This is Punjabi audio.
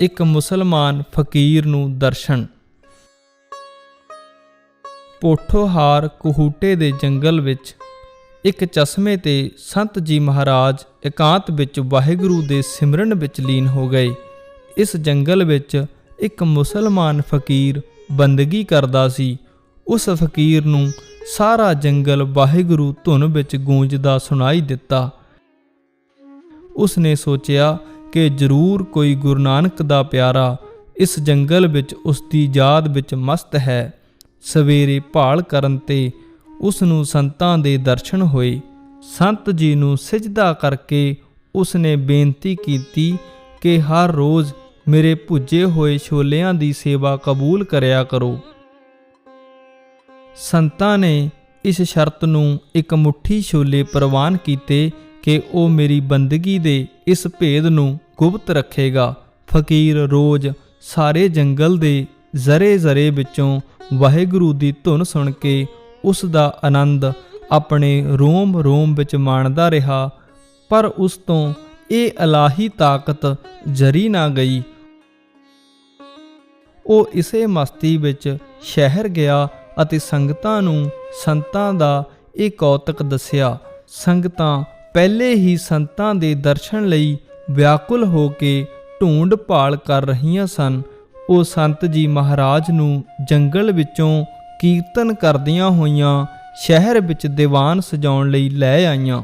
ਇੱਕ ਮੁਸਲਮਾਨ ਫਕੀਰ ਨੂੰ ਦਰਸ਼ਨ। ਪੋਠੋਹਾਰ ਕੁਹੂਟੇ ਦੇ ਜੰਗਲ ਵਿੱਚ ਇੱਕ ਚਸ਼ਮੇ ਤੇ ਸੰਤ ਜੀ ਮਹਾਰਾਜ ਇਕਾਂਤ ਵਿੱਚ ਵਾਹਿਗੁਰੂ ਦੇ ਸਿਮਰਨ ਵਿੱਚ ਲੀਨ ਹੋ ਗਏ। ਇਸ ਜੰਗਲ ਵਿੱਚ ਇੱਕ ਮੁਸਲਮਾਨ ਫਕੀਰ ਬੰਦਗੀ ਕਰਦਾ ਸੀ। ਉਸ ਫਕੀਰ ਨੂੰ ਸਾਰਾ ਜੰਗਲ ਵਾਹਿਗੁਰੂ ਧੁਨ ਵਿੱਚ ਗੂੰਜਦਾ ਸੁਣਾਈ ਦਿੱਤਾ। ਉਸ ਨੇ ਸੋਚਿਆ ਕਿ ਜ਼ਰੂਰ ਕੋਈ ਗੁਰੂ ਨਾਨਕ ਦਾ ਪਿਆਰਾ ਇਸ ਜੰਗਲ ਵਿੱਚ ਉਸ ਦੀ ਯਾਦ ਵਿੱਚ ਮਸਤ ਹੈ। ਸਵੇਰੇ ਭਾਲ ਕਰਨ ਤੇ ਉਸ ਨੂੰ ਸੰਤਾਂ ਦੇ ਦਰਸ਼ਨ ਹੋਏ। ਸੰਤ ਜੀ ਨੂੰ ਸਿਜਦਾ ਕਰਕੇ ਉਸ ਨੇ ਬੇਨਤੀ ਕੀਤੀ ਕਿ ਹਰ ਰੋਜ਼ ਮੇਰੇ ਭੁੱਜੇ ਹੋਏ ਛੋਲਿਆਂ ਦੀ ਸੇਵਾ ਕਬੂਲ ਕਰਿਆ ਕਰੋ। ਸੰਤਾਂ ਨੇ ਇਸ ਸ਼ਰਤ ਨੂੰ ਇੱਕ ਮੁਠੀ ਛੋਲੇ ਪ੍ਰਵਾਨ ਕੀਤੇ ਕਿ ਉਹ ਮੇਰੀ ਬੰਦਗੀ ਦੇ ਇਸ ਭੇਦ ਨੂੰ ਗੁਪਤ ਰੱਖੇਗਾ। ਫਕੀਰ ਰੋਜ਼ ਸਾਰੇ ਜੰਗਲ ਦੇ ਜ਼ਰੇ ਜ਼ਰੇ ਵਿੱਚੋਂ ਵਾਹਿਗੁਰੂ ਦੀ ਧੁਨ ਸੁਣ ਕੇ ਉਸ ਦਾ ਆਨੰਦ ਆਪਣੇ ਰੋਮ ਰੋਮ ਵਿੱਚ ਮਾਣਦਾ ਰਿਹਾ, ਪਰ ਉਸ ਤੋਂ ਇਹ ਅਲਾਹੀ ਤਾਕਤ ਜਰੀ ਨਾ ਗਈ। ਉਹ ਇਸੇ ਮਸਤੀ ਵਿੱਚ ਸ਼ਹਿਰ ਗਿਆ ਅਤੇ ਸੰਗਤਾਂ ਨੂੰ ਸੰਤਾਂ ਦਾ ਇਹ ਕੌਤਕ ਦੱਸਿਆ। ਸੰਗਤਾਂ ਪਹਿਲੇ ਹੀ ਸੰਤਾਂ ਦੇ ਦਰਸ਼ਨ ਲਈ ਵਿਆਕੁਲ ਹੋ ਕੇ ਢੂੰਡ ਭਾਲ ਕਰ ਰਹੀਆਂ ਸਨ। ਉਹ ਸੰਤ ਜੀ ਮਹਾਰਾਜ ਨੂੰ ਜੰਗਲ ਵਿੱਚੋਂ ਕੀਰਤਨ ਕਰਦੀਆਂ ਹੋਈਆਂ ਸ਼ਹਿਰ ਵਿੱਚ ਦੀਵਾਨ ਸਜਾਉਣ ਲਈ ਲੈ ਆਈਆਂ।